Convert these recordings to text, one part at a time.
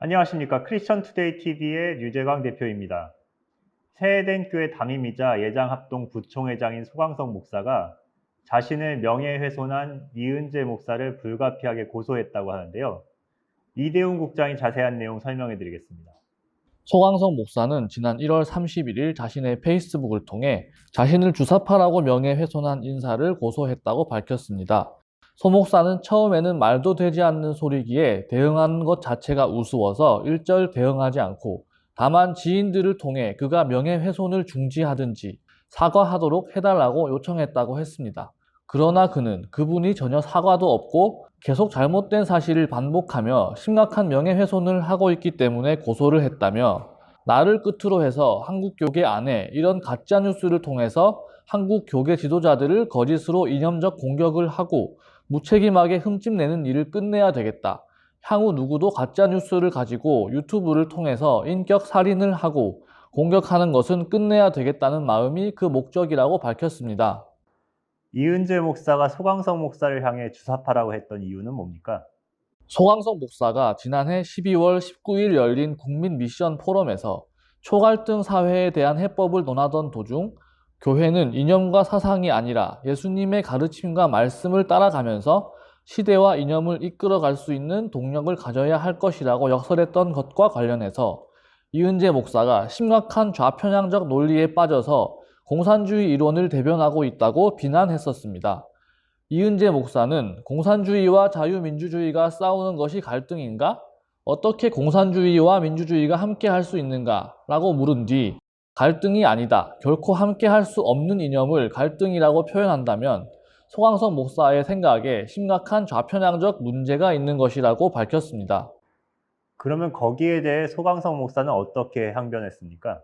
안녕하십니까. 크리스천 투데이 TV의 유재광 대표입니다. 새해된 교회 담임이자 예장합동 부총회장인 소광석 목사가 자신을 명예훼손한 이은재 목사를 불가피하게 고소했다고 하는데요. 이대훈 국장이 자세한 내용 설명해 드리겠습니다. 소강석 목사는 지난 1월 31일 자신의 페이스북을 통해 자신을 주사파라고 명예훼손한 인사를 고소했다고 밝혔습니다. 소 목사는 처음에는 말도 되지 않는 소리기에 대응하는 것 자체가 우스워서 일절 대응하지 않고 다만 지인들을 통해 그가 명예훼손을 중지하든지 사과하도록 해달라고 요청했다고 했습니다. 그러나 그는 그분이 전혀 사과도 없고 계속 잘못된 사실을 반복하며 심각한 명예훼손을 하고 있기 때문에 고소를 했다며 나를 끝으로 해서 한국 교계 안에 이런 가짜 뉴스를 통해서 한국 교계 지도자들을 거짓으로 이념적 공격을 하고 무책임하게 흠집내는 일을 끝내야 되겠다. 향후 누구도 가짜 뉴스를 가지고 유튜브를 통해서 인격 살인을 하고 공격하는 것은 끝내야 되겠다는 마음이 그 목적이라고 밝혔습니다. 이은재 목사가 소광석 목사를 향해 주사파라고 했던 이유는 뭡니까? 소광석 목사가 지난해 12월 19일 열린 국민 미션 포럼에서 초갈등 사회에 대한 해법을 논하던 도중 교회는 이념과 사상이 아니라 예수님의 가르침과 말씀을 따라가면서 시대와 이념을 이끌어갈 수 있는 동력을 가져야 할 것이라고 역설했던 것과 관련해서 이은재 목사가 심각한 좌편향적 논리에 빠져서 공산주의 이론을 대변하고 있다고 비난했었습니다. 이은재 목사는 공산주의와 자유민주주의가 싸우는 것이 갈등인가? 어떻게 공산주의와 민주주의가 함께 할 수 있는가? 라고 물은 뒤 갈등이 아니다. 결코 함께 할 수 없는 이념을 갈등이라고 표현한다면 소강석 목사의 생각에 심각한 좌편향적 문제가 있는 것이라고 밝혔습니다. 그러면 거기에 대해 소광석 목사는 어떻게 항변했습니까?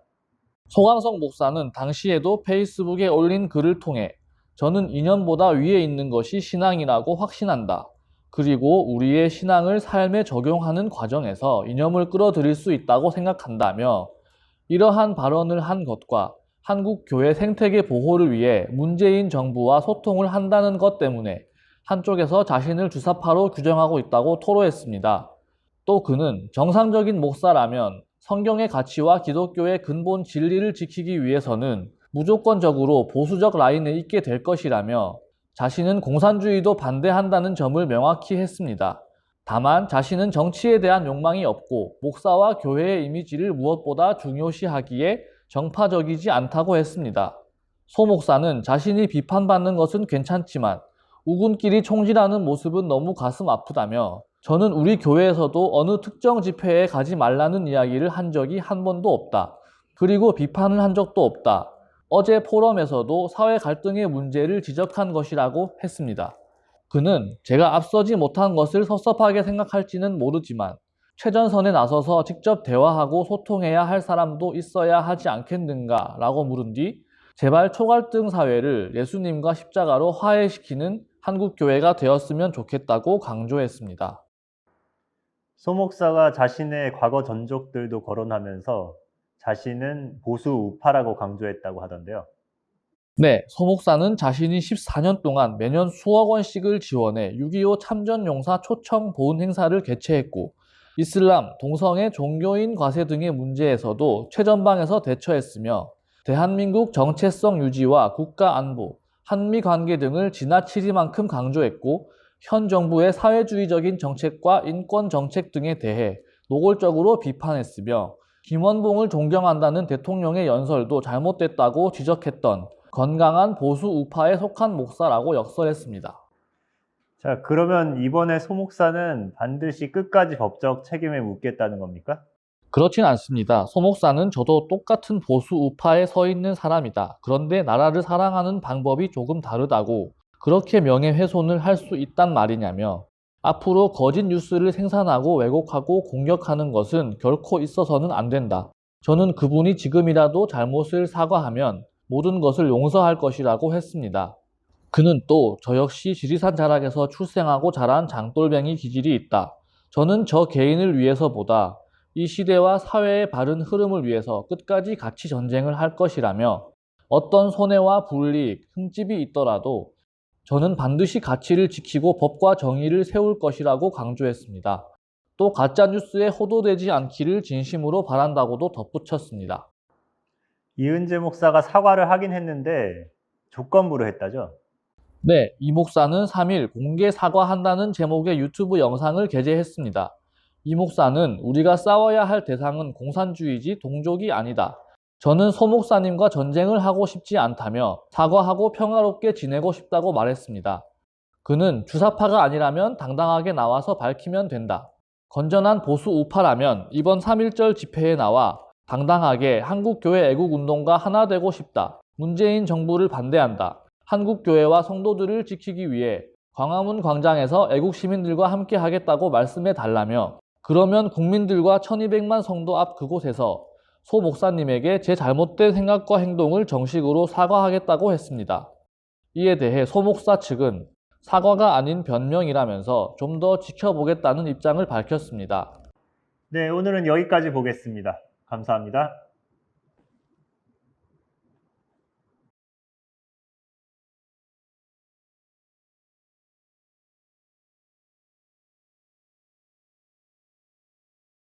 소강석 목사는 당시에도 페이스북에 올린 글을 통해 저는 이념보다 위에 있는 것이 신앙이라고 확신한다. 그리고 우리의 신앙을 삶에 적용하는 과정에서 이념을 끌어들일 수 있다고 생각한다며 이러한 발언을 한 것과 한국 교회 생태계 보호를 위해 문재인 정부와 소통을 한다는 것 때문에 한쪽에서 자신을 주사파로 규정하고 있다고 토로했습니다. 또 그는 정상적인 목사라면 성경의 가치와 기독교의 근본 진리를 지키기 위해서는 무조건적으로 보수적 라인에 있게 될 것이라며 자신은 공산주의도 반대한다는 점을 명확히 했습니다. 다만 자신은 정치에 대한 욕망이 없고 목사와 교회의 이미지를 무엇보다 중요시하기에 정파적이지 않다고 했습니다. 소 목사는 자신이 비판받는 것은 괜찮지만 우군끼리 총질하는 모습은 너무 가슴 아프다며 저는 우리 교회에서도 어느 특정 집회에 가지 말라는 이야기를 한 적이 한 번도 없다. 그리고 비판을 한 적도 없다. 어제 포럼에서도 사회 갈등의 문제를 지적한 것이라고 했습니다. 그는 제가 앞서지 못한 것을 섭섭하게 생각할지는 모르지만 최전선에 나서서 직접 대화하고 소통해야 할 사람도 있어야 하지 않겠는가 라고 물은 뒤 제발 초갈등 사회를 예수님과 십자가로 화해시키는 한국교회가 되었으면 좋겠다고 강조했습니다. 소 목사가 자신의 과거 전적들도 거론하면서 자신은 보수 우파라고 강조했다고 하던데요. 네, 소 목사는 자신이 14년 동안 매년 수억 원씩을 지원해 6.25 참전용사 초청 보훈 행사를 개최했고 이슬람, 동성애, 종교인 과세 등의 문제에서도 최전방에서 대처했으며 대한민국 정체성 유지와 국가 안보, 한미 관계 등을 지나치리만큼 강조했고 현 정부의 사회주의적인 정책과 인권 정책 등에 대해 노골적으로 비판했으며 김원봉을 존경한다는 대통령의 연설도 잘못됐다고 지적했던 건강한 보수 우파에 속한 목사라고 역설했습니다. 자, 그러면 이번에 소 목사는 반드시 끝까지 법적 책임에 묻겠다는 겁니까? 그렇진 않습니다. 소 목사는 저도 똑같은 보수 우파에 서 있는 사람이다. 그런데 나라를 사랑하는 방법이 조금 다르다고 그렇게 명예훼손을 할 수 있단 말이냐며 앞으로 거짓 뉴스를 생산하고 왜곡하고 공격하는 것은 결코 있어서는 안 된다. 저는 그분이 지금이라도 잘못을 사과하면 모든 것을 용서할 것이라고 했습니다. 그는 또 저 역시 지리산 자락에서 출생하고 자란 장돌뱅이 기질이 있다. 저는 저 개인을 위해서보다 이 시대와 사회의 바른 흐름을 위해서 끝까지 같이 전쟁을 할 것이라며 어떤 손해와 불이익, 흠집이 있더라도 저는 반드시 가치를 지키고 법과 정의를 세울 것이라고 강조했습니다. 또 가짜뉴스에 호도되지 않기를 진심으로 바란다고도 덧붙였습니다. 이은재 목사가 사과를 하긴 했는데 조건부로 했다죠. 네, 이 목사는 3일 공개 사과한다는 제목의 유튜브 영상을 게재했습니다. 이 목사는 우리가 싸워야 할 대상은 공산주의지 동족이 아니다. 저는 소 목사님과 전쟁을 하고 싶지 않다며 사과하고 평화롭게 지내고 싶다고 말했습니다. 그는 주사파가 아니라면 당당하게 나와서 밝히면 된다. 건전한 보수 우파라면 이번 3.1절 집회에 나와 당당하게 한국교회 애국운동가 하나 되고 싶다. 문재인 정부를 반대한다. 한국교회와 성도들을 지키기 위해 광화문 광장에서 애국 시민들과 함께 하겠다고 말씀해 달라며 그러면 국민들과 1200만 성도 앞 그곳에서 소 목사님에게 제 잘못된 생각과 행동을 정식으로 사과하겠다고 했습니다. 이에 대해 소 목사 측은 사과가 아닌 변명이라면서 좀 더 지켜보겠다는 입장을 밝혔습니다. 네, 오늘은 여기까지 보겠습니다. 감사합니다.